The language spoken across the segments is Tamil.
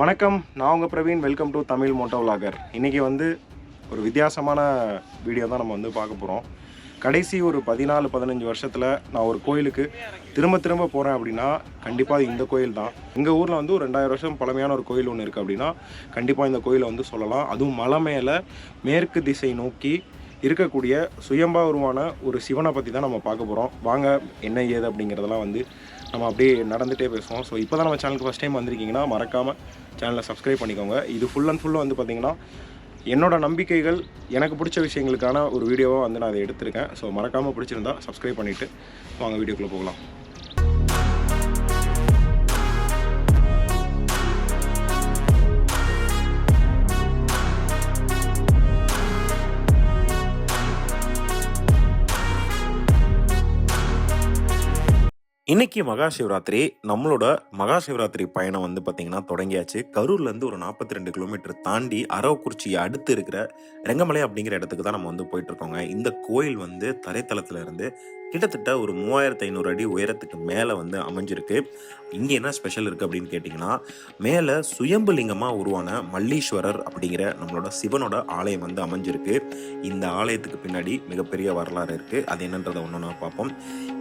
வணக்கம் நான் உங்கள் Praveen. Welcome to Tamil moto vlogger இன்றைக்கி வந்து ஒரு வித்தியாசமான வீடியோ தான் நம்ம வந்து பார்க்க போகிறோம் கடைசி ஒரு பதினாலு பதினஞ்சு வருஷத்தில் நான் ஒரு கோயிலுக்கு திரும்ப திரும்ப போகிறேன் அப்படின்னா கண்டிப்பாக இந்த கோயில் தான். எங்கள் ஊரில் வந்து ஒரு ரெண்டாயிரம் வருஷம் பழமையான ஒரு கோயில் ஒன்று இருக்குது அப்படின்னா கண்டிப்பாக இந்த கோயிலை வந்து சொல்லலாம். அதுவும் மலை மேலே மேற்கு திசை நோக்கி இருக்கக்கூடிய சுயம்பா உருவான ஒரு சிவனை பற்றி தான் நம்ம பார்க்க போகிறோம் வாங்க என்ன ஏது அப்படிங்கிறதெல்லாம் வந்து நம்ம அப்படியே நடந்துகிட்டே பேசுவோம். ஸோ இப்போ தான் நம்ம சேனலுக்கு ஃபஸ்ட் டைம் வந்திருக்கீங்கன்னா மறக்காமல் சேனலை சப்ஸ்கிரைப் பண்ணிக்கோங்க. இது ஃபுல் அண்ட் ஃபுல்லாக வந்து பார்த்திங்கன்னா என்னோட நம்பிக்கைகள் எனக்கு பிடிச்ச விஷயங்களுக்கான ஒரு வீடியோவாக வந்து நான் அதை எடுத்திருக்கேன். ஸோ மறக்காமல் பிடிச்சிருந்தா சப்ஸ்கிரைப் பண்ணிவிட்டு வாங்க வீடியோக்குள்ளே போகலாம். இன்னைக்கு மகா சிவராத்திரி நம்மளோட மகா சிவராத்திரி பயணம் வந்து பார்த்தீங்கன்னா தொடங்கியாச்சு. கரூர்லேருந்து ஒரு நாற்பத்தி ரெண்டு கிலோமீட்டர் தாண்டி அரவக்குறிச்சியை அடுத்து இருக்கிற ரெங்கமலை அப்படிங்கிற இடத்துக்கு தான் நம்ம வந்து போயிட்டு இருக்கோங்க. இந்த கோயில் வந்து தரைத்தளத்துல இருந்து கிட்டத்தட்ட ஒரு மூவாயிரத்து ஐநூறு அடி உயரத்துக்கு மேலே வந்து அமைஞ்சிருக்கு. இங்கே என்ன ஸ்பெஷல் இருக்குது அப்படின்னு கேட்டிங்கன்னா மேலே சுயம்பு லிங்கமாக உருவான மல்லீஸ்வரர் அப்படிங்கிற நம்மளோட சிவனோட ஆலயம் வந்து அமைஞ்சிருக்கு. இந்த ஆலயத்துக்கு பின்னாடி மிகப்பெரிய வரலாறு இருக்குது அது என்னன்றதை ஒன்று நான் பார்ப்போம்.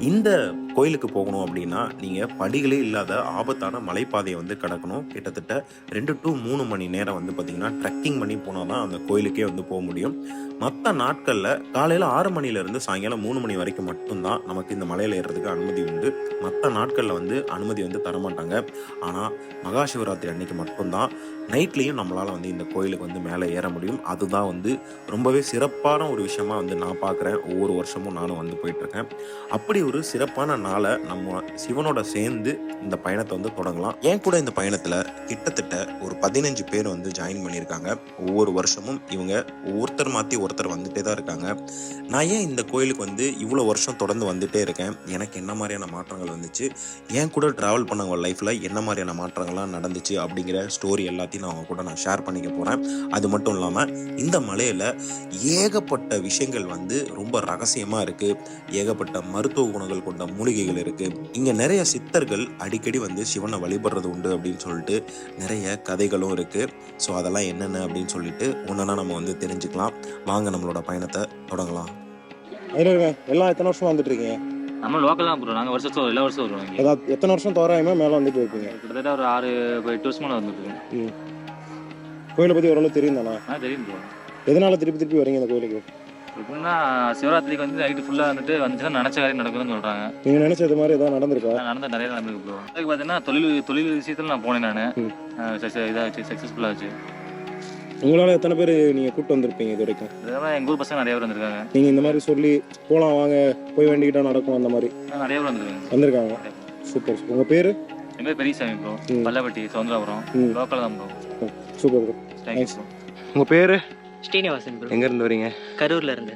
இந்த கோயிலுக்கு போகணும் அப்படின்னா நீங்கள் படிகளே இல்லாத ஆபத்தான மலைப்பாதையை வந்து கடக்கணும். கிட்டத்தட்ட ரெண்டு டு மூணு மணி நேரம் வந்து பார்த்திங்கன்னா ட்ரெக்கிங் பண்ணி போனால் தான் அந்த கோயிலுக்கே வந்து போக முடியும். மற்ற நாட்களில் காலையில் ஆறு மணிலேருந்து சாயங்காலம் மூணு மணி வரைக்கும் மட்டும் மட்டும்தான் நமக்கு இந்த மலையில் ஏறுறதுக்கு அனுமதி உண்டு. மற்ற நாட்களில் வந்து அனுமதி வந்து தரமாட்டாங்க. ஆனால் மகா சிவராத்திரி அன்னைக்கு மட்டும்தான் நைட்லேயும் நம்மளால் வந்து இந்த கோயிலுக்கு வந்து மேலே ஏற முடியும். அதுதான் வந்து ரொம்பவே சிறப்பான ஒரு விஷயமா வந்து நான் பார்க்குறேன் ஒவ்வொரு வருஷமும் நானும் வந்து போயிட்டுருக்கேன். அப்படி ஒரு சிறப்பான நாளை நம்ம சிவனோட சேர்ந்து இந்த பயணத்தை வந்து தொடங்கலாம். ஏன் கூட இந்த பயணத்தில் கிட்டத்தட்ட ஒரு பதினஞ்சு பேர் வந்து ஜாயின் பண்ணியிருக்காங்க. ஒவ்வொரு வருஷமும் இவங்க ஒருத்தர் மாற்றி ஒருத்தர் வந்துட்டே தான் இருக்காங்க. நான் ஏன் இந்த கோயிலுக்கு வந்து இவ்வளோ வருஷம் தொடர்ந்து வந்துகிட்டே இருக்கேன். எனக்கு என்ன மாதிரியான மாற்றங்கள் வந்துச்சு? ஏன் கூட ட்ராவல் பண்ணவங்க லைஃப்பில் என்ன மாதிரியான மாற்றங்கள்லாம் நடந்துச்சு அப்படிங்கிற ஸ்டோரி எல்லாத்தையும் நான் அவங்க கூட நான் ஷேர் பண்ணிக்க போகிறேன் அது மட்டும் இல்லாமல் இந்த மலையில் ஏகப்பட்ட விஷயங்கள் வந்து ரொம்ப ரகசியமாக இருக்குது ஏகப்பட்ட மருத்துவ குணங்கள் கொண்ட மூலிகைகள் இருக்குது இங்கே நிறைய சித்தர்கள் அடிக்கடி வந்து சிவனை வழிபடுறது உண்டு அப்படின்னு சொல்லிட்டு நிறைய கதைகளும் இருக்குது ஸோ அதெல்லாம் என்னென்ன அப்படின்னு சொல்லிட்டு ஒன்றுனா நம்ம வந்து தெரிஞ்சுக்கலாம். வாங்க நம்மளோட பயணத்தை தொடங்கலாம். எல்லாம் எத்தனை வருஷம் வந்துட்டு இருக்கீங்க நம்ம லோக்கல் தான் ப்ரோ நாங்கள் வருஷத்துக்கு எல்லா வருஷம் வருவோம் ஏதாவது எத்தனை வருஷம் தோராயமாக மேலே வந்துட்டு இருக்கீங்க? கிட்டத்தட்ட ஒரு ஆறு எட்டு வருஷமா வந்துட்டு இருக்கோம் கோயிலை பற்றி ஓரளவு தெரியும் தானே? ஆ தெரியும் ப்ரோ எதனால திருப்பி திருப்பி வரீங்க இந்த கோயிலுக்கு? எப்படின்னா சிவராத்திரிக்கு வந்து நைட்டு ஃபுல்லாக வந்துட்டு வந்துச்சுன்னா நினச்ச காரியம் நடக்குதுன்னு சொல்கிறாங்க நீங்கள் நினைச்சது மாதிரி ஏதாவது நடந்திருக்கா? நடந்த நிறைய நடந்திருக்கு ப்ரோ அதுக்கு பார்த்தீங்கன்னா தொழில் தொழில் விஷயத்தில் நான் போனேன் நான். இதாச்சு சக்ஸஸ்ஃபுல்லாக ஆச்சு. உங்களால் எத்தனை பேர் நீங்கள் கூட்டு வந்திருப்பீங்க இது வரைக்கும்? இதெல்லாம் எங்கள் ஊர் பசங்க நிறைய பேர் வந்திருக்காங்க. நீங்கள் இந்த மாதிரி சொல்லி போகலாம் வாங்க போய் வேண்டிக்கிட்டா நடக்கும் அந்த மாதிரி. நிறைய பேர் வந்திருக்காங்க. வந்திருக்காங்க. சூப்பர் உங்கள் பேர்? என் பேர் பெரியசாமி ப்ரோ. பல்லப்பட்டி சவுந்தராபுரம் ம். லோக்கல் தான் bro super bro thank you bro உங்கள் பேர்? ஸ்ரீனிவாசன் ப்ரோ எங்கேருந்து வரீங்க? கரூர்ல இருந்து.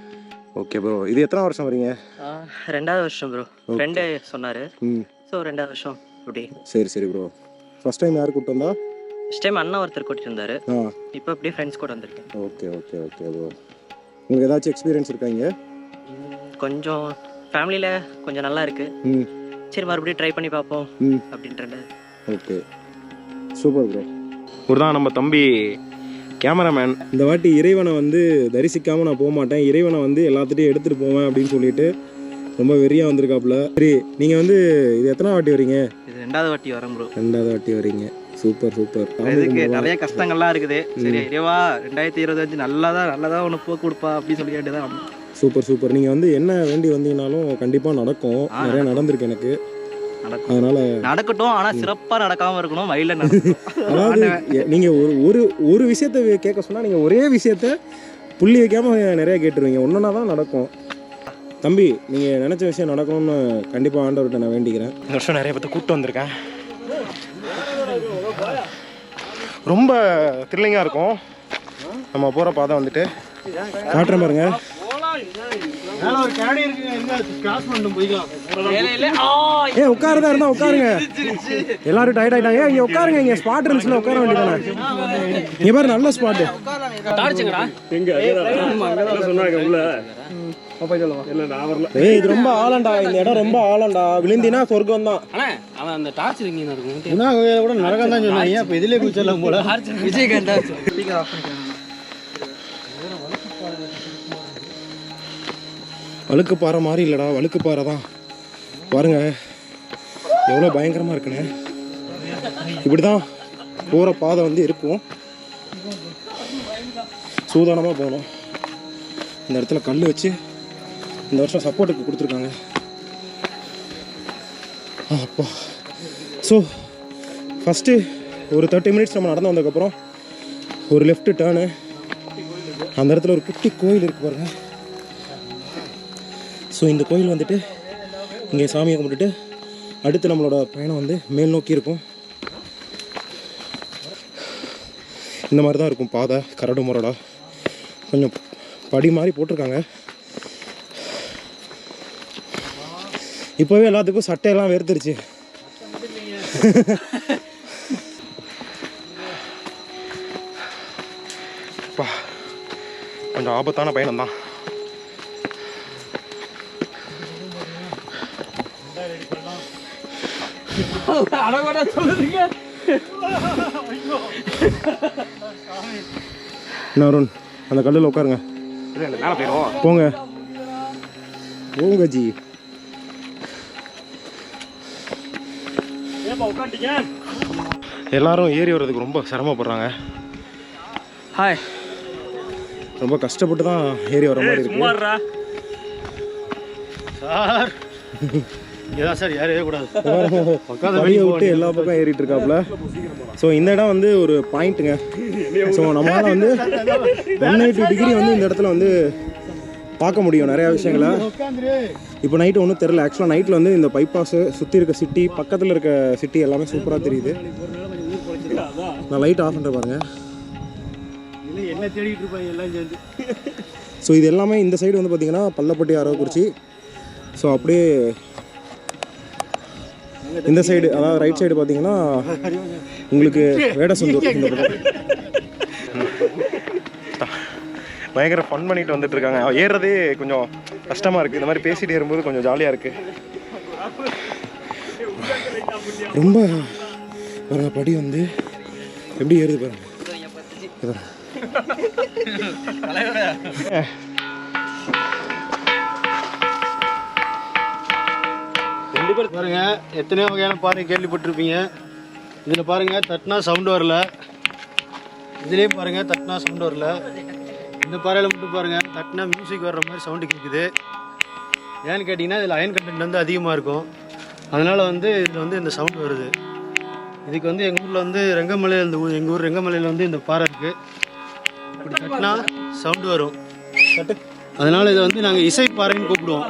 ஓகே ப்ரோ இது எத்தனை வருஷம் வரீங்க? ரெண்டாவது வருஷம் ப்ரோ ஃப்ரெண்டு சொன்னாரு. ம். ஸோ ரெண்டாவது வருஷம். இப்படி. சரி சரி ப்ரோ ஃபர்ஸ்ட் டைம் யார் கூப்பிட்டு வந்தா? ஃபஸ்ட் டைம் அண்ணா ஒருத்தர் கூட்டிட்டு இருந்தாரு. ஆ. இப்போ அப்படியே ஃப்ரெண்ட்ஸ் கூட வந்திருக்கேன். ஓகே ஓகே ஓகே ப்ரோ உங்களுக்கு ஏதாச்சும் எக்ஸ்பீரியன்ஸ் இருக்காங்க கொஞ்சம் ஃபேமிலியில் கொஞ்சம் நல்லா இருக்கு. ம். சரி மறுபடியும் ட்ரை பண்ணி பார்ப்போம் ம். அப்படின்ட்டு ஓகே சூப்பர் ப்ரோ ஒரு தான் நம்ம தம்பி கேமராமேன் இந்த வாட்டி இறைவனை வந்து தரிசிக்காமல் நான் போக மாட்டேன். இறைவனை வந்து எல்லாத்துட்டையும் எடுத்துகிட்டு போவேன் அப்படின்னு சொல்லிட்டு ரொம்ப வெறியாக வந்திருக்காப்புல. சரி நீங்கள் வந்து இது எத்தனை வாட்டி வரீங்க? இது ரெண்டாவது வாட்டி வரேன் ப்ரோ ரெண்டாவது வாட்டி வரீங்க. Super super. இதுக்கு நிறைய கஷ்டங்கள்லாம் இருக்குது. சரி இறைவா ரெண்டாயிரத்தி இருபத்தஞ்சு நல்லா தான் நல்லதா ஒன்று போ கொடுப்பா அப்படின்னு சொல்லி கேட்டு தான் வந்தோம். Super super. நீங்கள் வந்து என்ன வேண்டி வந்தீங்கனாலும் கண்டிப்பாக நடக்கும். நிறைய நடந்திருக்கு எனக்கு. அதனால நடக்கட்டும் ஆனா சிறப்பா நடக்காம இருக்கணும் வயல்ல நடக்கணும். அதாவது நீங்க ஒரு ஒரு ஒரு விஷயத்த கேட்க சொன்னா நீங்க ஒரே விஷயத்த புள்ளி வைக்காம நிறைய கேட்டுருவீங்க. ஒன்னொன்னா தான் நடக்கும். தம்பி நீங்க நினைச்ச விஷயம் நடக்கணும்னு கண்டிப்பா ஆண்டவர்கிட்ட நான் வேண்டிக்கிறேன். இந்த வருஷம் நிறைய பேர்த்த கூப்பிட்டு வந்திருக்கேன். ரொம்ப த்ரில்லிங்காக இருக்கும். நம்ம போகிற பாதை வந்துட்டு. காட்டுறேன் பாருங்க. ஏ உட்காருதா இருந்தா உட்காருங்க. எல்லாரும் டயர்ட் ஆயிட்டாங்க. இங்க உட்காருங்க இங்க ஸ்பாட் இருந்துச்சுல உட்கார வேண்டியதானே இங்க பாரு நல்ல ஸ்பாட் நான் வரல ஏய் இது ரொம்ப ஆழம்டா இந்த இடம் ரொம்ப ஆழம்டா விழுந்தினா சொர்க்கம் தான் அண்ணா அவன் அந்த டார்ச் இங்கே இருக்கும் குணா கோயில கூட நரகம் தான் சொன்னாங்க. இப்போ இதிலே குச்சிடலாம் போல? விஜயகாந்த் வழுக்கு பாறை மாதிரி இல்லைடா வழுக்கு பாறை தான். பாருங்க எவ்வளோ பயங்கரமாக இருக்குன்னு இப்படி தான் போகிற பாதை வந்து இருக்கும். சூதானமாக போகணும். இந்த இடத்துல கல் வச்சு இந்த வருஷம் சப்போர்ட்டுக்கு கொடுத்துருக்காங்க. அப்போ. ஸோ ஃபஸ்ட்டு ஒரு தேர்ட்டி மினிட்ஸ் நம்ம நடந்து வந்ததுக்கப்புறம் ஒரு லெஃப்ட் டேர்னு அந்த இடத்துல ஒரு குட்டி கோயில் இருக்கு பாருங்க. ஸோ இந்த கோயில் வந்துட்டு இங்கே சாமியை கும்பிட்டுட்டு அடுத்து நம்மளோட பயணம் வந்து மேல் நோக்கி இருக்கும். இந்த மாதிரி தான் இருக்கும் பாதை கரடு முரடா. கொஞ்சம் படி மாதிரி போட்டிருக்காங்க. இப்போவே எல்லாத்துக்கும் சட்டையெல்லாம் வேர்த்துருச்சு. அப்பா, கொஞ்சம் ஆபத்தான பயணம் தான் என்ன அருண் அந்த கல்லில் உட்காருங்க. போங்க. போங்க ஜி. எல்லாரும் ஏறி வர்றதுக்கு ரொம்ப சிரமப்படுறாங்க. ஹாய் ரொம்ப கஷ்டப்பட்டு தான் ஏறி வர மாதிரி இருக்கு. சார். இதான் படியை விட்டு எல்லா பக்கம் ஏறிட்டு ஸோ இந்த இடம் வந்து ஒரு பாயிண்ட்டுங்க ஸோ நம்மளால வந்து ஒன் எயிட்டி டிகிரி வந்து இந்த இடத்துல வந்து பார்க்க முடியும் நிறையா விஷயங்களை. இப்போ நைட்டு ஒன்றும் தெரில ஆக்சுவலாக நைட்டில் வந்து இந்த பைபாஸு சுற்றி இருக்க சிட்டி பக்கத்தில் இருக்க சிட்டி எல்லாமே சூப்பராக தெரியுது. நான் லைட் ஆஃப் பண்ணுற பாருங்க. ஸோ இது எல்லாமே இந்த சைடு வந்து பார்த்தீங்கன்னா பள்ளப்பட்டி அரவக்குறிச்சி ஸோ அப்படியே இந்த சைடு அதாவது ரைட் சைடு பார்த்தீங்கன்னா உங்களுக்கு வேடசந்தூர் இந்த பக்கம். பயங்கர ஃபன் பண்ணிட்டு வந்துட்டு இருக்காங்க ஏறுறதே கொஞ்சம் கஷ்டமா இருக்கு. இந்த மாதிரி பேசிட்டு ஏறும்போது கொஞ்சம் ஜாலியா இருக்கு. ரொம்ப பாருங்க படி வந்து எப்படி ஏறுது பாருங்க. பாருங்க. ரெண்டு பேர் பாருங்க. எத்தனையோ வகையான பாறை கேள்விப்பட்டிருப்பீங்க? இதில் பாருங்க தட்டினா சவுண்ட் வரல. இதுலேயும் பாருங்க தட்டினா சவுண்ட் வரல. இந்த பாறையில் மட்டும் பாருங்கள் தட்டினா மியூசிக் வர்ற மாதிரி சவுண்டு கேட்குது ஏன்னு கேட்டிங்கன்னா இதில் அயன் கண்டென்ட் வந்து அதிகமாக இருக்கும். அதனால் வந்து இதில் வந்து இந்த சவுண்டு வருது. இதுக்கு வந்து எங்கள் ஊரில் வந்து ரெங்கமலையில் இந்த ஊர் எங்கள் ஊர் ரெங்கமலையில் வந்து இந்த பாறை இருக்குது இப்படி தட்டினா சவுண்டு வரும். அதனால் இதை வந்து நாங்கள் இசை பாறைன்னு கூப்பிடுவோம்.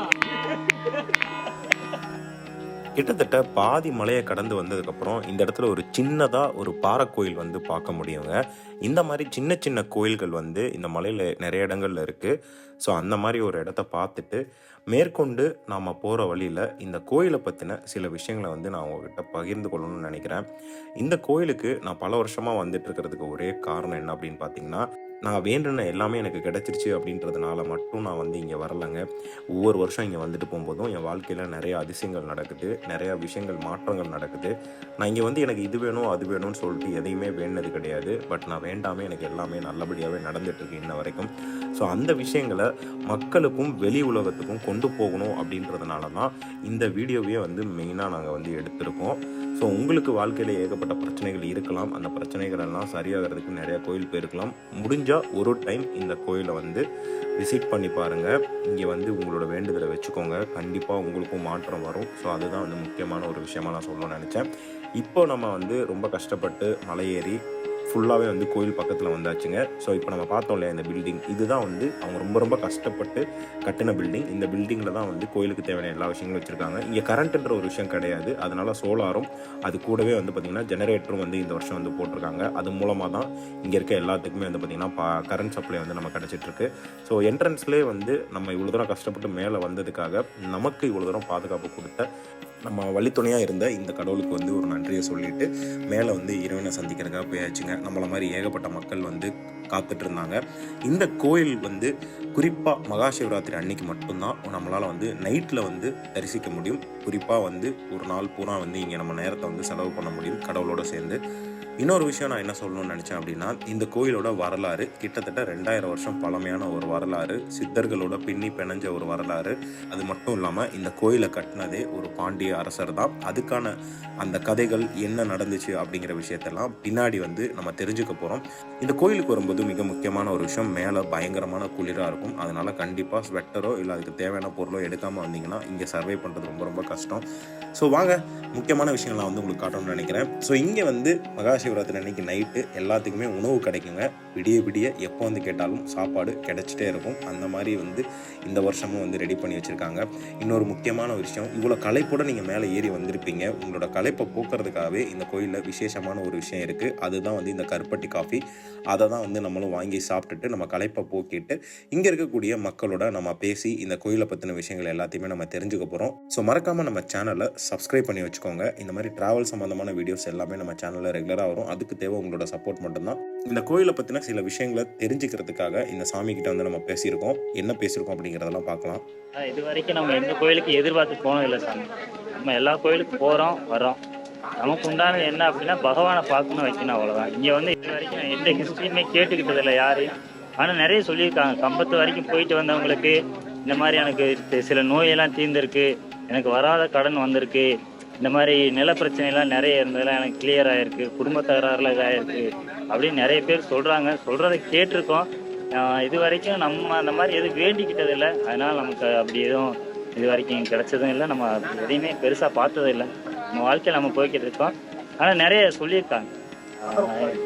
கிட்டத்தட்ட பாதி மலையை கடந்து வந்ததுக்கப்புறம் இந்த இடத்துல ஒரு சின்னதாக ஒரு பாறை கோயில் வந்து பார்க்க முடியுங்க. இந்த மாதிரி சின்ன சின்ன கோயில்கள் வந்து இந்த மலையில் நிறைய இடங்கள்ல இருக்குது ஸோ அந்த மாதிரி ஒரு இடத்த பார்த்துட்டு மேற்கொண்டு நாம் போகிற வழியில் இந்த கோயிலை பற்றின சில விஷயங்களை வந்து நான் உங்ககிட்ட பகிர்ந்து கொள்ளணும்னு நினைக்கிறேன். இந்த கோயிலுக்கு நான் பல வருஷமாக வந்துட்டு இருக்கிறதுக்கு ஒரே காரணம் என்ன அப்படின்னு பார்த்தீங்கன்னா நான் வேண்டுன எல்லாமே எனக்கு கிடச்சிருச்சு அப்படின்றதுனால மட்டும் நான் வந்து இங்கே வரலைங்க. ஒவ்வொரு வருஷம் இங்கே வந்துட்டு போகும்போதும் என் வாழ்க்கையில் நிறைய அதிசயங்கள் நடக்குது. நிறைய விஷயங்கள் மாற்றங்கள் நடக்குது. நான் இங்கே வந்து எனக்கு இது வேணும் அது வேணும்னு சொல்லிட்டு எதையுமே வேண்டது கிடையாது. பட் நான் வேண்டாமே எனக்கு எல்லாமே நல்லபடியாகவே நடந்துட்டுருக்கு இன்ன வரைக்கும். ஸோ அந்த விஷயங்களை மக்களுக்கும் வெளி உலகத்துக்கும் கொண்டு போகணும் அப்படின்றதுனால தான் இந்த வீடியோவையே வந்து மெயினாக நாங்கள் வந்து எடுத்திருக்கோம். ஸோ உங்களுக்கு வாழ்க்கையில் ஏகப்பட்ட பிரச்சனைகள் இருக்கலாம். அந்த பிரச்சனைகள் எல்லாம் சரியாகிறதுக்கு நிறையா கோயில் போயிருக்கலாம். முடிஞ்சால் ஒரு டைம் இந்த கோயிலை வந்து விசிட் பண்ணி பாருங்கள் இங்கே வந்து உங்களோட வேண்டுதலை வச்சுக்கோங்க. கண்டிப்பாக உங்களுக்கும் மாற்றம் வரும். ஸோ அதுதான் வந்து முக்கியமான ஒரு விஷயமா நான் சொல்லணும்னு நினச்சேன். இப்போ நம்ம வந்து ரொம்ப கஷ்டப்பட்டு மலையேறி ஃபுல்லாகவே வந்து கோயில் பக்கத்தில் வந்தாச்சுங்க. ஸோ இப்போ நம்ம பார்த்தோம் இல்லையா இந்த பில்டிங் இதுதான் வந்து அவங்க ரொம்ப ரொம்ப கஷ்டப்பட்டு கட்டின பில்டிங் இந்த பில்டிங்கில் தான் வந்து கோயிலுக்கு தேவையான எல்லா விஷயங்களும் வச்சுருக்காங்க. இங்கே கரண்ட்டுன்ற ஒரு விஷயம் கிடையாது. அதனால் சோலாரும் அது கூடவே வந்து பார்த்திங்கன்னா ஜெனரேட்டரும் வந்து இந்த வருஷம் வந்து போட்டிருக்காங்க. அது மூலமாக தான் இங்கே இருக்க எல்லாத்துக்குமே வந்து பார்த்திங்கன்னா பா கரண்ட் சப்ளை வந்து நம்ம கிடச்சிட்ருக்கு. ஸோ என்ட்ரன்ஸ்லேயே வந்து நம்ம இவ்வளோ தூரம் கஷ்டப்பட்டு மேலே வந்ததுக்காக நமக்கு இவ்வளோ தூரம் பாதுகாப்பு கொடுத்த நம்ம வழித்துணையாக இருந்த இந்த கடவுளுக்கு வந்து ஒரு நன்றியை சொல்லிட்டு மேலே வந்து இறைவனை சந்திக்கிறதுக்காக போயாச்சுங்க. நம்மளை மாதிரி ஏகப்பட்ட மக்கள் வந்து காத்துட்டு இருந்தாங்க இந்த கோயில் வந்து குறிப்பாக மகா சிவராத்திரி அன்னைக்கு மட்டும்தான் நம்மளால் வந்து நைட்டில் வந்து தரிசிக்க முடியும். குறிப்பாக வந்து ஒரு நாள் பூரா வந்து இங்கே நம்ம நேரத்தை வந்து செலவு பண்ண முடியும் கடவுளோடு சேர்ந்து. இன்னொரு விஷயம் நான் என்ன சொல்லணும்னு நினச்சேன் அப்படின்னா இந்த கோயிலோட வரலாறு கிட்டத்தட்ட ரெண்டாயிரம் வருஷம் பழமையான ஒரு வரலாறு சித்தர்களோட பின்னி பிணைஞ்ச ஒரு வரலாறு. அது மட்டும் இல்லாமல் இந்த கோயிலை கட்டினதே ஒரு பாண்டிய அரசர் தான். அதுக்கான அந்த கதைகள் என்ன நடந்துச்சு அப்படிங்கிற விஷயத்தெல்லாம் பின்னாடி வந்து நம்ம தெரிஞ்சுக்க போகிறோம் இந்த கோயிலுக்கு வரும்போது மிக முக்கியமான ஒரு விஷயம் மேலே பயங்கரமான குளிராக இருக்கும். அதனால் கண்டிப்பாக ஸ்வெட்டரோ இல்லை அதுக்கு தேவையான பொருளோ எடுக்காமல் வந்தீங்கன்னா இங்கே சர்வே பண்ணுறது ரொம்ப ரொம்ப கஷ்டம். ஸோ வாங்க முக்கியமான விஷயங்கள்லாம் வந்து உங்களுக்கு காட்டணும்னு நினைக்கிறேன். ஸோ இங்கே வந்து மகா மகாசிவராத்திரி அன்னைக்கு நைட்டு எல்லாத்துக்குமே உணவு கிடைக்குங்க. விடிய விடிய எப்போ வந்து கேட்டாலும் சாப்பாடு கிடைச்சிட்டே இருக்கும். அந்த மாதிரி வந்து இந்த வருஷமும் வந்து ரெடி பண்ணி வச்சுருக்காங்க. இன்னொரு முக்கியமான ஒரு விஷயம் இவ்வளோ களைப்போட நீங்கள் மேலே ஏறி வந்திருப்பீங்க. உங்களோட களைப்பை போக்குறதுக்காகவே இந்த கோயிலில் விசேஷமான ஒரு விஷயம் இருக்குது அதுதான் வந்து இந்த கருப்பட்டி காஃபி அதை தான் வந்து நம்மளும் வாங்கி சாப்பிட்டுட்டு நம்ம களைப்பை போக்கிட்டு இங்கே இருக்கக்கூடிய மக்களோட நம்ம பேசி இந்த கோயிலை பற்றின விஷயங்கள் எல்லாத்தையுமே நம்ம தெரிஞ்சுக்க போகிறோம் ஸோ மறக்காமல் நம்ம சேனலை சப்ஸ்கிரைப் பண்ணி வச்சுக்கோங்க. இந்த மாதிரி ட்ராவல் சம்மந்தமான வீடியோஸ் எல்லாமே நம்ம சேனலில் ரெகுலராக வரும். அதுக்கு தேவை உங்களோட சப்போர்ட் மட்டும்தான். இந்த கோயிலை பற்றின சில விஷயங்களை தெரிஞ்சுக்கிறதுக்காக இந்த சாமி கிட்ட வந்து நம்ம பேசியிருக்கோம். என்ன பேசியிருக்கோம் அப்படிங்கிறதெல்லாம் பார்க்கலாம். இது வரைக்கும் நம்ம எந்த கோயிலுக்கு எதிர்பார்த்து போனோம் இல்லை சாமி. நம்ம எல்லா கோயிலுக்கும் போகிறோம் வரோம் நமக்கு உண்டானது என்ன அப்படின்னா பகவானை பார்க்கணும் வைக்கணும் அவ்வளோதான் இங்கே வந்து இது வரைக்கும் நான் எந்த ஹிஸ்ட்ரியுமே கேட்டுக்கிட்டது இல்லை யாரையும். ஆனால் நிறைய சொல்லியிருக்காங்க. கம்பத்து வரைக்கும் போயிட்டு வந்தவங்களுக்கு இந்த மாதிரி எனக்கு சில நோயெல்லாம் தீர்ந்திருக்கு. எனக்கு வராத கடன் வந்திருக்கு. இந்த மாதிரி நில பிரச்சனைலாம் நிறைய இருந்ததெல்லாம் எனக்கு கிளியர் ஆயிருக்கு. குடும்ப தகராறுல இதாயிருக்கு. அப்படின்னு நிறைய பேர் சொல்கிறாங்க சொல்கிறத கேட்டிருக்கோம். இது வரைக்கும் நம்ம அந்த மாதிரி எதுவும் வேண்டிக்கிட்டது இல்லை. அதனால நமக்கு அப்படி எதுவும் இது வரைக்கும் கிடைச்சதும் இல்லை. நம்ம எதையுமே பெருசாக பார்த்ததும் இல்லை. நம்ம வாழ்க்கையில் நம்ம போய்கிட்டு இருக்கோம். ஆனால் நிறைய சொல்லியிருக்காங்க.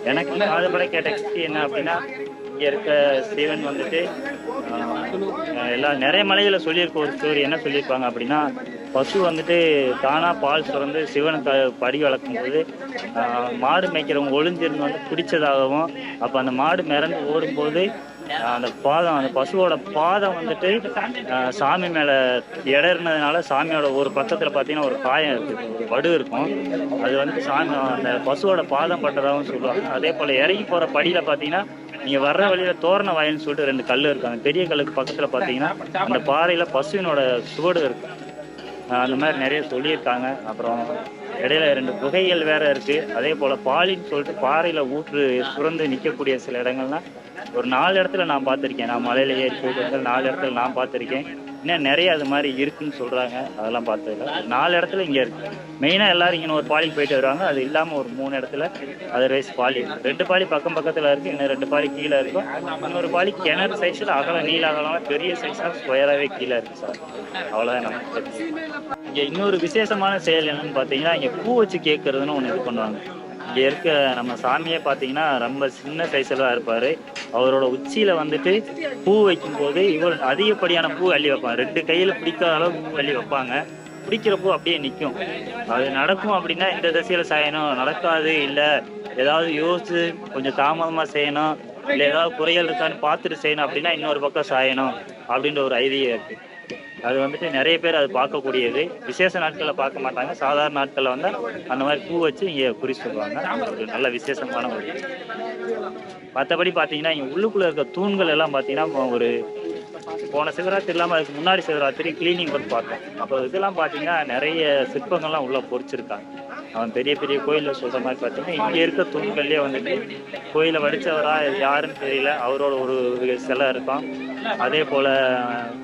எனக்கு காதுபட கேட்ட கட்சி என்ன அப்படின்னா இங்கே இருக்க சிவன் வந்துட்டு எல்லாம் எல்லா நிறைய மலைகளை சொல்லியிருக்க ஒரு ஸ்டோரி. என்ன சொல்லியிருப்பாங்க அப்படின்னா பசு வந்துட்டு தானா பால் சுரந்து சிவனுக்கு படி வளர்க்கும் போது மாடு மேய்க்கிறவங்க ஒளிஞ்சிருந்து வந்து பிடிச்சதாகவும் அப்போ அந்த மாடு மிரண்டு ஓடும்போது அந்த பாதம் அந்த பசுவோட பாதம் வந்துட்டு சாமி மேல இடர்னதுனால சாமியோட ஒரு பக்கத்துல பாத்தீங்கன்னா ஒரு காயம் இருக்கு ஒரு வடு இருக்கும். அது வந்து சாமி அந்த பசுவோட பாதம் பட்டதாகவும் சொல்லுவாங்க. அதே போல இறங்கி போற படியில பாத்தீங்கன்னா நீங்க வர்ற வழியில தோரண வாயின்னு சொல்லிட்டு ரெண்டு கல் இருக்கு. அந்த பெரிய கல்லுக்கு பக்கத்துல பாத்தீங்கன்னா அந்த பாறையில பசுவினோட சுவடு இருக்கு. அந்த மாதிரி நிறைய சொல்லியிருக்காங்க. அப்புறம் இடையில ரெண்டு குகைகள் வேற இருக்கு. அதே போல பாலின்னு சொல்லிட்டு பாறையில ஊற்று சுரந்து நிக்கக்கூடிய சில இடங்கள்லாம் ஒரு நாலு இடத்துல நான் பார்த்துருக்கேன். நான் மலையில ஏறி போயிட்டு வந்து நாலு இடத்துல நான் பார்த்துருக்கேன். இன்னும் நிறைய அது மாதிரி இருக்குன்னு சொல்கிறாங்க அதெல்லாம் பார்த்ததில்ல. நாலு இடத்துல இங்கே இருக்கு. மெயினாக எல்லாரும் இங்கே ஒரு பாலிக்கு போயிட்டு வருவாங்க. அது இல்லாமல் ஒரு மூணு இடத்துல அதர்வைஸ் பாலி ரெண்டு பாலி பக்கம் பக்கத்தில் இருக்குது இன்னும் ரெண்டு பாலி கீழே இருக்கும். இன்னொரு பாலி கிணறு சைஸில் அகலம் நீள அகலம் பெரிய சைஸாக ஸ்கொயராகவே கீழே இருக்குது சார். அவ்வளோதான் நமக்கு இங்கே இன்னொரு விசேஷமான செயல் என்னன்னு பார்த்தீங்கன்னா இங்கே பூ வச்சு கேட்கறதுன்னு ஒன்று இது பண்ணுவாங்க. இங்கே இருக்க நம்ம சாமியே பார்த்தீங்கன்னா ரொம்ப சின்ன சைஸ்ல தான் அவரோட உச்சியில் வந்துட்டு பூ வைக்கும்போது இவர் அதிகப்படியான பூ அள்ளி வைப்பாங்க. ரெண்டு கையில் பிடிக்காத அளவு பூ அள்ளி வைப்பாங்க. பிடிக்கிற பூ அப்படியே நிற்கும் அது நடக்கும் அப்படின்னா இந்த திசையில் சாயணும். நடக்காது இல்லை ஏதாவது யோசிச்சு கொஞ்சம் தாமதமாக செய்யணும். இல்லை ஏதாவது குறைகள் இருக்கான்னு பார்த்துட்டு செய்யணும் அப்படின்னா இன்னொரு பக்கம் சாயணும் அப்படின்ற ஒரு ஐடியா இருக்கு. அது வந்துட்டு நிறைய பேர் அது பார்க்கக்கூடியது. விசேஷ நாட்களில் பார்க்க மாட்டாங்க. சாதாரண நாட்களில் வந்து அந்த மாதிரி பூ வச்சு இங்கே குறி சொல்லுவாங்க ஒரு நல்ல விசேஷமான ஒரு மற்றபடி பார்த்தீங்கன்னா இங்கே உள்ளுக்குள்ளே இருக்க தூண்கள் எல்லாம் பார்த்தீங்கன்னா ஒரு போன சிவராத்திரி இல்லாமல் அதுக்கு முன்னாடி சிவராத்திரி கிளீனிங் ஒர்க் பார்த்தோம். அப்போ இதெல்லாம் பார்த்தீங்கன்னா நிறைய சிற்பங்கள்லாம் உள்ள பொறிச்சிருக்காங்க. அவன் பெரிய பெரிய கோயிலில் சொல்கிற மாதிரி பார்த்தீங்கன்னா இங்கே இருக்க தூண்கள்லேயே வந்துட்டு கோயிலை வடித்தவரா யாருன்னு தெரியல. அவரோட ஒரு சிலை இருக்கும். அதே போல்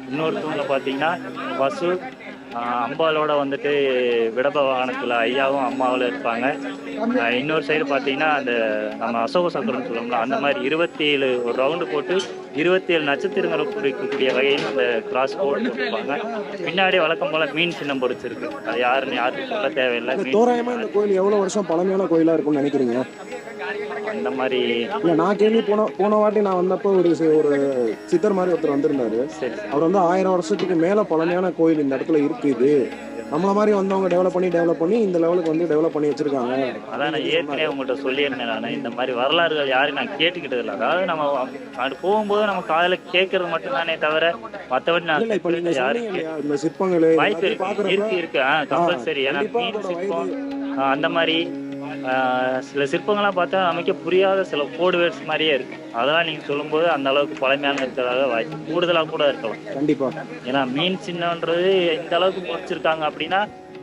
இன்னொரு தூணில் பார்த்தீங்கன்னா பசு அம்பாலோட வந்துட்டு விடப வாகனத்தில் ஐயாவும் அம்மாவும் இருப்பாங்க. இன்னொரு சைடு பார்த்தீங்கன்னா அந்த நம்ம அசோக சக்கரம்னு சொல்லுவோம்ல அந்த மாதிரி இருபத்தி ஏழு ஒரு ரவுண்டு போட்டு இருபத்தி ஏழு நட்சத்திரங்களை குறிக்கக்கூடிய வகையில் அந்த கிராஸ் போட்டு இருப்பாங்க பின்னாடி வழக்கம் போல மீன் சின்னம் பொறிச்சிருக்கு. அது யாருன்னு யாருக்கும் சொல்ல தேவையில்லை. தோராயமா இந்த கோயில் எவ்வளவு வருஷம் பழமையான கோயிலா இருக்கும்னு நினைக்கிறீங்க? அந்த மாதிரி இல்ல நான் கேள்வி போன போன வாட்டி நான் வந்தப்போ ஒரு ஒரு சித்தர் மாதிரி ஒருத்தர் வந்திருந்தாரு. அவர் வந்து ஆயிரம் வருஷத்துக்கு மேல பழமையான கோயில் இந்த இடத்துல இருக்குது நம்மள மாதிரி வந்தவங்க டெவலப் பண்ணி டெவலப் பண்ணி இந்த லெவலுக்கு வந்து டெவலப் பண்ணி வச்சிருக்காங்க. அதான் நான் ஏற்கனவே உங்கள்கிட்ட சொல்லியிருந்தேன் நான். இந்த மாதிரி வரலாறுகள் யாரையும் நான் கேட்டுக்கிட்டது இல்லை. அதாவது நம்ம அது போகும்போது நம்ம காதுல கேட்கறது மட்டும்தானே தவிர மற்றபடி நான் இந்த சிற்பங்கள் வாய்ப்பு இருக்கு இருக்கு. கம்பல்சரி. ஏன்னா அந்த மாதிரி சில சிற்பங்கள்லாம் பார்த்தா நமக்கே புரியாத சில கோடு வேர்ட்ஸ் மாதிரியே இருக்கு. அதெல்லாம் நீங்க சொல்லும்போது அந்த அளவுக்கு பழமையான இருக்கிறதாக வாய்ப்பு கூடுதலாக கூட இருக்கலாம். கண்டிப்பா. ஏன்னா மீன் சின்னன்றது இந்த அளவுக்கு முடிச்சிருக்காங்க அப்படின்னா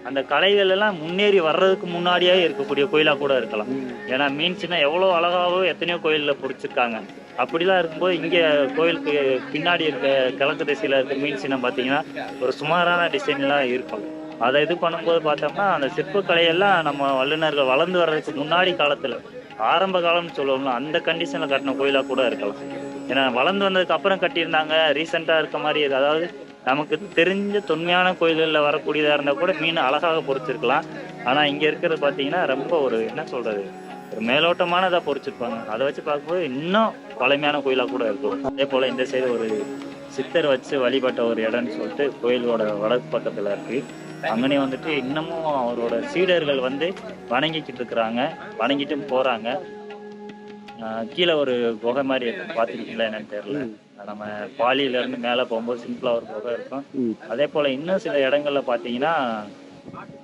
அந்த கலைகள் எல்லாம் முன்னேறி வர்றதுக்கு முன்னாடியே இருக்கக்கூடிய கோயிலா கூட இருக்கலாம். ஏன்னா மீன் சின்னம் எவ்வளவு அழகாவோ எத்தனையோ கோயில்ல பிடிச்சிருக்காங்க அப்படிலாம் இருக்கும்போது இங்க கோயிலுக்கு பின்னாடி இருக்க கிழக்கு திசையில இருக்க மீன் சின்னம் பாத்தீங்கன்னா ஒரு சுமாரான டிசைன்லாம் இருக்கும். அதை இது பண்ணும்போது பார்த்தோம்னா அந்த சிற்பக்கலையெல்லாம் நம்ம வல்லுநர்கள் வளர்ந்து வர்றதுக்கு முன்னாடி காலத்தில் ஆரம்ப காலம்னு சொல்லுவோம்ல அந்த கண்டிஷனில் கட்டின கோயிலாக கூட இருக்கலாம். ஏன்னா வளர்ந்து வந்ததுக்கு அப்புறம் கட்டியிருந்தாங்க ரீசெண்டாக இருக்க மாதிரி இருக்குது அதாவது நமக்கு தெரிஞ்ச தொன்மையான கோயில்களில் வரக்கூடியதாக இருந்தால் கூட மீன் அழகாக பொறிச்சிருக்கலாம். ஆனால் இங்கே இருக்கிறது பார்த்தீங்கன்னா ரொம்ப ஒரு என்ன சொல்கிறது ஒரு மேலோட்டமானதாக பொறிச்சிருப்பாங்க. அதை வச்சு பார்க்கும்போது இன்னும் பழமையான கோயிலாக கூட இருக்கும். அதே போல் இந்த சைடு ஒரு சித்தர் வச்சு வழிபட்ட ஒரு இடம்னு சொல்லிட்டு கோயிலோட வடக்கு பக்கத்தில் இருக்குது அங்கனே வந்துட்டு இன்னமும் அவரோட சீடர்கள் வந்து வணங்கிக்கிட்டு இருக்கிறாங்க வணங்கிட்டும் போறாங்க. கீழே ஒரு குகை மாதிரி இருக்கும் பார்த்துருக்கீங்களா என்னன்னு தெரியல. நம்ம பாலியில இருந்து மேலே போகும்போது சிம்பிளா ஒரு குகை இருக்கும். அதே போல இன்னும் சில இடங்கள்ல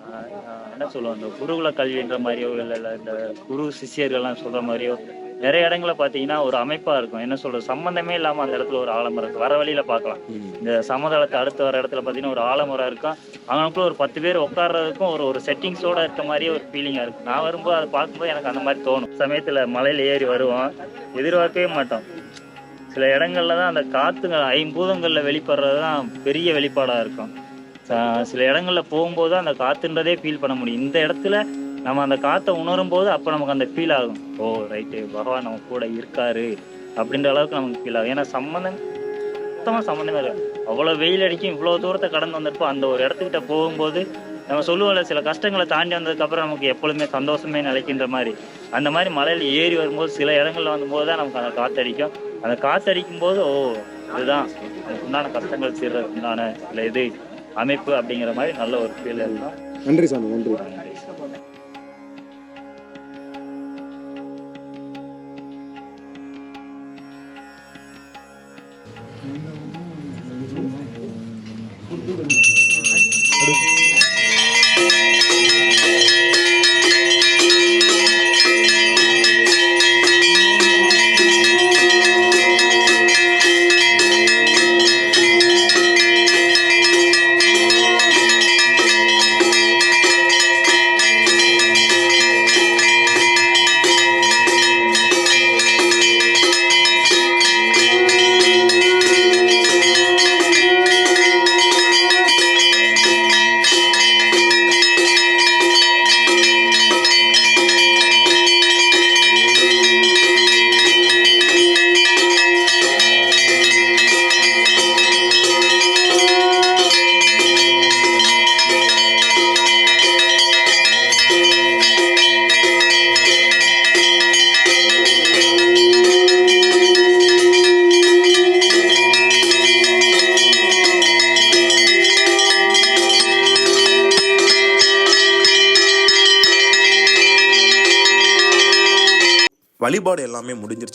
ஆஹ் என்ன சொல்லுவோம் இந்த குருகுல கல்வின்ற மாதிரியோ இல்லை இல்லை இந்த குரு சிஷியர்கள்லாம் சொல்ற மாதிரியோ நிறைய இடங்கள்ல பார்த்தீங்கன்னா ஒரு அமைப்பா இருக்கும். என்ன சொல்றது? சம்பந்தமே இல்லாம அந்த இடத்துல ஒரு ஆலமரம் இருக்கு. வர வழியில பார்க்கலாம். இந்த சமதளத்தை அடுத்து வர இடத்துல பார்த்தீங்கன்னா ஒரு ஆலமரம் இருக்கும். அவங்களுக்குள்ள ஒரு பத்து பேர் உட்கார்றதுக்கும் ஒரு ஒரு செட்டிங்ஸோட இருக்க மாதிரியே ஒரு ஃபீலிங்கா இருக்கும். நான் வரும்போது அதை பார்க்கும்போது எனக்கு அந்த மாதிரி தோணும். சமயத்துல மலையில ஏறி வருவோம். எதிர்பார்க்கவே மாட்டோம். சில இடங்கள்ல தான் அந்த காத்துங்க ஐம்பூதங்கள்ல வெளிப்படுறது தான் பெரிய வெளிப்பாடா இருக்கும். சில இடங்கள்ல போகும்போது அந்த காத்துன்றதே ஃபீல் பண்ண முடியும். இந்த இடத்துல நம்ம அந்த காத்தை உணரும் போது அப்ப நமக்கு அந்த ஃபீல் ஆகும். ஓ ரைட்டு பகவான் நம்ம கூட இருக்காரு அப்படின்ற அளவுக்கு நமக்கு ஃபீல் ஆகும். ஏன்னா சம்மந்தம் சுத்தமா சம்மந்தமே இல்லை. அவ்வளவு வெயில் அடிக்கும் இவ்வளவு தூரத்தை கடந்து வந்திருப்போம். அந்த ஒரு இடத்துக்கிட்ட போகும்போது நம்ம சொல்லுவோம்ல சில கஷ்டங்களை தாண்டி வந்ததுக்கு அப்புறம் நமக்கு எப்பொழுதுமே சந்தோஷமே நிலைக்கின்ற மாதிரி. அந்த மாதிரி மலையில ஏறி வரும்போது சில இடங்கள்ல வந்தபோது தான் நமக்கு அந்த காத்தடிக்கும். அந்த காத்தடிக்கும் போது ஓ இதுதான். உண்டான கஷ்டங்கள் தீர்றதுக்கு உண்டான இல்லை இது அமைப்பு அப்படிங்கிற மாதிரி நல்ல ஒரு ஃபீல் இருக்கும் நன்றி சாமி நன்றி.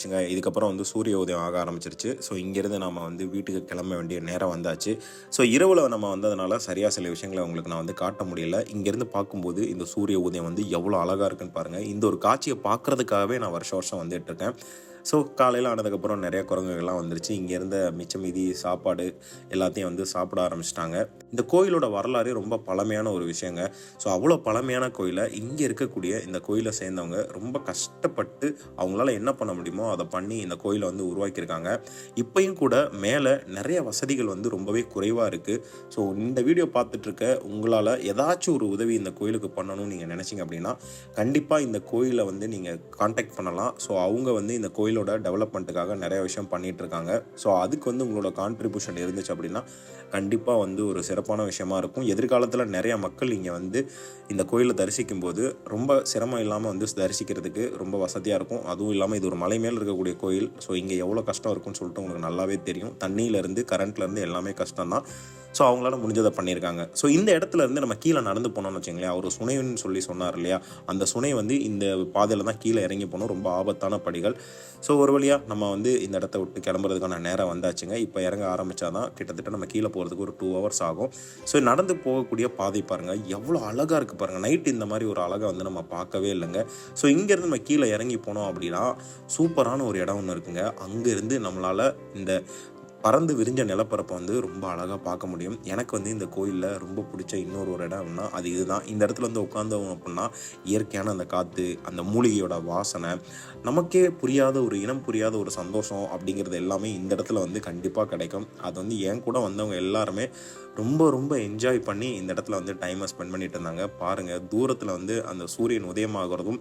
எல்லாமே இதுக்கப்புறம் வந்து சூரிய உதயம் ஆக ஆரம்பிச்சிருச்சு. ஸோ இங்கேருந்து நம்ம வந்து வீட்டுக்கு கிளம்ப வேண்டிய நேரம் வந்தாச்சு. ஸோ இரவில் நம்ம வந்ததுனால சரியாக சில விஷயங்களை உங்களுக்கு நான் வந்து காட்ட முடியல. இங்கேருந்து பார்க்கும்போது இந்த சூரிய உதயம் வந்து எவ்வளோ அழகாக இருக்குன்னு பாருங்கள் இந்த ஒரு காட்சியை பார்க்குறதுக்காகவே நான் வருஷம் வருஷம் வந்துட்டு இருக்கேன். ஸோ காலையில் ஆனதுக்கப்புறம் நிறைய குரங்குகள்லாம் வந்துருச்சு. இங்கே இருந்த மிச்ச மீதி சாப்பாடு எல்லாத்தையும் வந்து சாப்பிட ஆரம்பிச்சிட்டாங்க. இந்த கோயிலோட வரலாறு ரொம்ப பழமையான ஒரு விஷயங்க. ஸோ அவ்வளோ பழமையான கோயிலை இங்கே இருக்கக்கூடிய இந்த கோயிலை சேர்ந்தவங்க ரொம்ப கஷ்டப்பட்டு அவங்களால என்ன பண்ண முடியுமோ அதை பண்ணி இந்த கோயிலை வந்து உருவாக்கியிருக்காங்க. இப்பையும் கூட மேலே நிறைய வசதிகள் வந்து ரொம்பவே குறைவாக இருக்குது ஸோ இந்த வீடியோ பார்த்துட்ருக்க உங்களால் ஏதாச்சும் ஒரு உதவி இந்த கோயிலுக்கு பண்ணணும்னு நீங்கள் நினச்சிங்க அப்படின்னா கண்டிப்பாக இந்த கோயிலை வந்து நீங்கள் காண்டாக்ட் பண்ணலாம். ஸோ அவங்க வந்து இந்த கோயில் தொழிலோட டெவலப்மெண்ட்டுக்காக நிறைய விஷயம் பண்ணிகிட்ருக்காங்க ஸோ அதுக்கு வந்து உங்களோட கான்ட்ரிபியூஷன் இருந்துச்சு அப்படின்னா கண்டிப்பாக வந்து ஒரு சிறப்பான விஷயமா இருக்கும். எதிர்காலத்தில் நிறைய மக்கள் இங்கே வந்து இந்த கோயிலை தரிசிக்கும் போது ரொம்ப சிரமம் இல்லாமல் வந்து தரிசிக்கிறதுக்கு ரொம்ப வசதியாக இருக்கும். அதுவும் இல்லாமல் இது ஒரு மலை மேல் இருக்கக்கூடிய கோயில். ஸோ இங்கே எவ்வளோ கஷ்டம் இருக்கும்னு சொல்லிட்டு உங்களுக்கு நல்லாவே தெரியும். தண்ணியிலேருந்து கரண்ட்லேருந்து எல்லாமே கஷ்டம் தான் ஸோ அவங்களால முடிஞ்சதை பண்ணியிருக்காங்க. ஸோ இந்த இடத்துல இருந்து நம்ம கீழே நடந்து போனோம்னு வச்சுங்களேன் அவர் சுனைன்னு சொல்லி சொன்னார் இல்லையா? அந்த சுனை வந்து இந்த பாதையில் தான் கீழே இறங்கி போகணும் ரொம்ப ஆபத்தான படிகள். ஸோ ஒரு வழியாக நம்ம வந்து இந்த இடத்த விட்டு கிளம்புறதுக்கான நேரம் வந்தாச்சுங்க. இப்போ இறங்க ஆரம்பித்தாதான் கிட்டத்தட்ட நம்ம கீழே போகிறதுக்கு ஒரு டூ ஹவர்ஸ் ஆகும். ஸோ நடந்து போகக்கூடிய பாதை பாருங்கள் எவ்வளோ அழகாக இருக்குது பாருங்கள் நைட் இந்த மாதிரி ஒரு அழகாக வந்து நம்ம பார்க்கவே இல்லைங்க. ஸோ இங்கேருந்து நம்ம கீழே இறங்கி போனோம் அப்படின்னா சூப்பரான ஒரு இடம் ஒன்று இருக்குங்க. அங்கேருந்து நம்மளால் இந்த பறந்து விரிஞ்ச நிலப்பரப்பை வந்து ரொம்ப அழகாக பார்க்க முடியும். எனக்கு வந்து இந்த கோயிலில் ரொம்ப பிடிச்ச இன்னொரு ஒரு இடம்னா அது இதுதான். இந்த இடத்துல வந்து உட்காந்தவங்க அப்படின்னா இயற்கையான அந்த காற்று அந்த மூலிகையோட வாசனை நமக்கே புரியாத ஒரு இனம் புரியாத ஒரு சந்தோஷம் அப்படிங்கிறது எல்லாமே இந்த இடத்துல வந்து கண்டிப்பாக கிடைக்கும். அது வந்து என் கூட வந்தவங்க எல்லாருமே ரொம்ப ரொம்ப என்ஜாய் பண்ணி இந்த இடத்துல வந்து டைமை ஸ்பெண்ட் பண்ணிட்டு இருந்தாங்க. பாருங்கள் தூரத்தில் வந்து அந்த சூரியன் உதயமாகிறதும்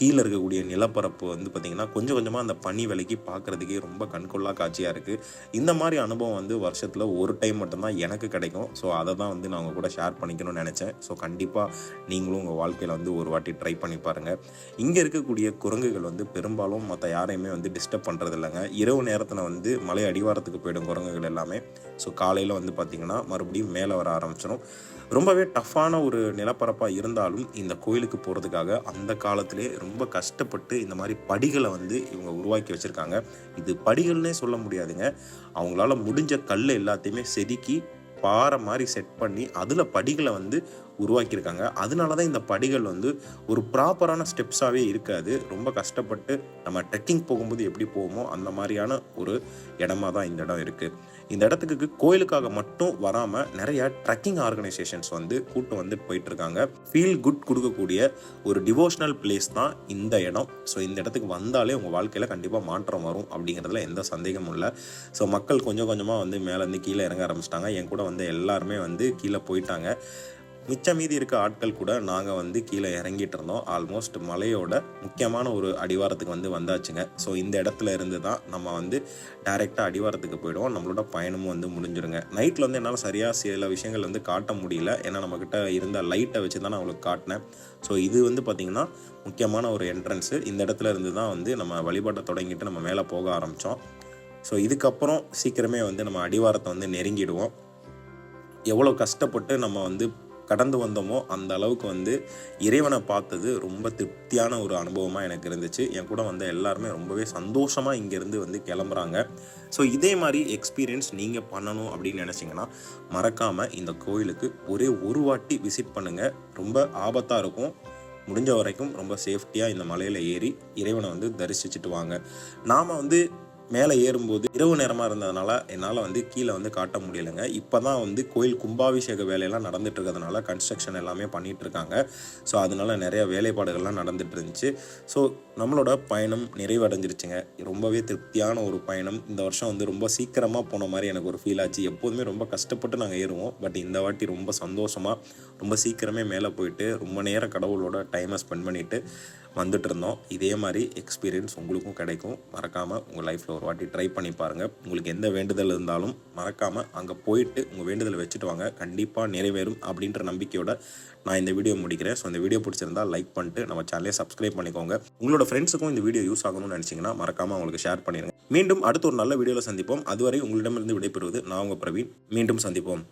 கீழே இருக்கக்கூடிய நிலப்பரப்பு வந்து பார்த்திங்கன்னா கொஞ்சம் கொஞ்சமாக அந்த பனி விலைக்கு பார்க்குறதுக்கே ரொம்ப கண்கொள்ளா காட்சியாக இருக்குது இந்த மாதிரி அனுபவம் வந்து வருஷத்தில் ஒரு டைம் மட்டும்தான் எனக்கு கிடைக்கும். ஸோ அதை தான் வந்து நான் உங்கள் கூட ஷேர் பண்ணிக்கணும்னு நினச்சேன். ஸோ கண்டிப்பாக நீங்களும் உங்கள் வாழ்க்கையில் வந்து ஒரு வாட்டி ட்ரை பண்ணி பாருங்கள் இங்கே இருக்கக்கூடிய குரங்குகள் வந்து பெரும்பாலும் மற்ற யாரையுமே வந்து டிஸ்டர்ப் பண்ணுறது இல்லைங்க இரவு நேரத்தில் வந்து மலை அடிவாரத்துக்கு போயிடும் குரங்குகள் எல்லாமே. ஸோ காலையில் வந்து பார்த்திங்கன்னா மறுபடியும் மேலே வர ஆரம்பிச்சிடும் ரொம்பவே டஃப்பான ஒரு நிலப்பரப்பாக இருந்தாலும் இந்த கோயிலுக்கு போகிறதுக்காக அந்த காலத்திலே ரொம்ப கஷ்டப்பட்டு இந்த மாதிரி படிகளை வந்து இவங்க உருவாக்கி வச்சுருக்காங்க. இது படிகள்னே சொல்ல முடியாதுங்க. அவங்களால முடிஞ்ச கல் எல்லாத்தையுமே செதுக்கி பாறை மாதிரி செட் பண்ணி அதில் படிகளை வந்து உருவாக்கியிருக்காங்க. அதனால தான் இந்த படிகள் வந்து ஒரு ப்ராப்பரான ஸ்டெப்ஸாகவே இருக்காது. ரொம்ப கஷ்டப்பட்டு நம்ம ட்ரெக்கிங் போகும்போது எப்படி போவோமோ அந்த மாதிரியான ஒரு இடமா தான் இந்த இடம் இருக்குது இந்த இடத்துக்கு கோயிலுக்காக மட்டும் வராமல் நிறைய ட்ரெக்கிங் ஆர்கனைசேஷன்ஸ் வந்து கூட்டம் வந்து போயிட்டு இருக்காங்க ஃபீல் குட் கொடுக்கக்கூடிய ஒரு டிவோஷனல் பிளேஸ் தான் இந்த இடம். ஸோ இந்த இடத்துக்கு வந்தாலே உங்கள் வாழ்க்கையில் கண்டிப்பாக மாற்றம் வரும் அப்படிங்கிறதுல எந்த சந்தேகமும் இல்லை. ஸோ மக்கள் கொஞ்சம் கொஞ்சமாக வந்து மேலேருந்து கீழே இறங்க ஆரம்பிச்சிட்டாங்க. என் கூட வந்து எல்லாருமே வந்து கீழே போயிட்டாங்க. மிச்சம் மீதி இருக்க ஆட்கள் கூட நாங்கள் வந்து கீழே இறங்கிட்டு இருந்தோம் ஆல்மோஸ்ட் மலையோட முக்கியமான ஒரு அடிவாரத்துக்கு வந்து வந்தாச்சுங்க. ஸோ இந்த இடத்துல இருந்து தான் நம்ம வந்து டைரெக்டாக அடிவாரத்துக்கு போயிடுவோம். நம்மளோட பயணமும் வந்து முடிஞ்சிருங்க. நைட்டில் வந்து என்னால் சரியாக சில விஷயங்கள் வந்து காட்ட முடியல. ஏன்னா நம்மக்கிட்ட இருந்த லைட்டை வச்சு தான் நான் உங்களுக்கு காட்டினேன். ஸோ இது வந்து பார்த்திங்கன்னா முக்கியமான ஒரு என்ட்ரன்ஸு இந்த இடத்துல இருந்து தான் வந்து நம்ம வழிபாட்டை தொடங்கிட்டு நம்ம மேலே போக ஆரம்பித்தோம் ஸோ இதுக்கப்புறம் சீக்கிரமே வந்து நம்ம அடிவாரத்தை வந்து நெருங்கிடுவோம். எவ்வளோ கஷ்டப்பட்டு நம்ம வந்து கடந்து வந்தோமோ அந்த அளவுக்கு வந்து இறைவனை பார்த்தது ரொம்ப திருப்தியான ஒரு அனுபவமாக எனக்கு இருந்துச்சு. என் கூட வந்த எல்லாருமே ரொம்பவே சந்தோஷமாக இங்கேருந்து வந்து கிளம்புறாங்க. ஸோ இதே மாதிரி எக்ஸ்பீரியன்ஸ் நீங்கள் பண்ணணும் அப்படின்னு நினச்சிங்கன்னா மறக்காமல் இந்த கோயிலுக்கு ஒரே ஒரு வாட்டி விசிட் பண்ணுங்கள் ரொம்ப ஆபத்தாக இருக்கும். முடிஞ்ச வரைக்கும் ரொம்ப சேஃப்டியாக இந்த மலையில் ஏறி இறைவனை வந்து தரிசிச்சுட்டு வாங்க. நாம் வந்து மேலே ஏறும்போது இரவு நேரமாக இருந்ததுனால என்னால் வந்து கீழே வந்து காட்ட முடியலைங்க. இப்போ தான் வந்து கோயில் கும்பாபிஷேக வேலையெல்லாம் நடந்துட்டு இருக்கிறதுனால கன்ஸ்ட்ரக்ஷன் எல்லாமே பண்ணிகிட்டு இருக்காங்க. ஸோ அதனால நிறைய வேலைப்பாடுகள்லாம் நடந்துட்டு இருந்துச்சு. ஸோ நம்மளோட பயணம் நிறைவடைஞ்சிருச்சுங்க. ரொம்பவே திருப்தியான ஒரு பயணம். இந்த வருஷம் வந்து ரொம்ப சீக்கிரமாக போன மாதிரி எனக்கு ஒரு ஃபீல் ஆச்சு. எப்போதுமே ரொம்ப கஷ்டப்பட்டு நாங்கள் ஏறுவோம். பட் இந்த வாட்டி ரொம்ப சந்தோஷமாக ரொம்ப சீக்கிரமே மேலே போயிட்டு ரொம்ப நேரம் கடவுளோட டைமை ஸ்பெண்ட் பண்ணிவிட்டு வந்துட்டு இருந்தோம் இதே மாதிரி எக்ஸ்பீரியன்ஸ் உங்களுக்கும் கிடைக்கும். மறக்காமல் உங்கள் லைஃப்பில் ஒரு வாட்டி ட்ரை பண்ணி பாருங்கள் உங்களுக்கு எந்த வேண்டுதல் இருந்தாலும் மறக்காமல் அங்கே போயிட்டு உங்கள் வேண்டுதலை வச்சுட்டு வாங்க. கண்டிப்பாக நிறைவேறும் அப்படின்ற நம்பிக்கையோட நான் இந்த வீடியோ முடிக்கிறேன். ஸோ இந்த வீடியோ பிடிச்சிருந்தா லைக் பண்ணிட்டு நம்ம சேனலே சப்ஸ்கிரைப் பண்ணிக்கோங்க. உங்களோட ஃப்ரெண்ட்ஸுக்கும் இந்த வீடியோ யூஸ் ஆகணும்னு நினச்சிங்கன்னா மறக்காமல் அவங்களுக்கு ஷேர் பண்ணிடுங்க மீண்டும் அடுத்த ஒரு நல்ல வீடியோவில் சந்திப்போம். அதுவரை உங்களிடமிருந்து விடைபெறுவது நான் உங்கள் பிரவீன். மீண்டும் சந்திப்போம்.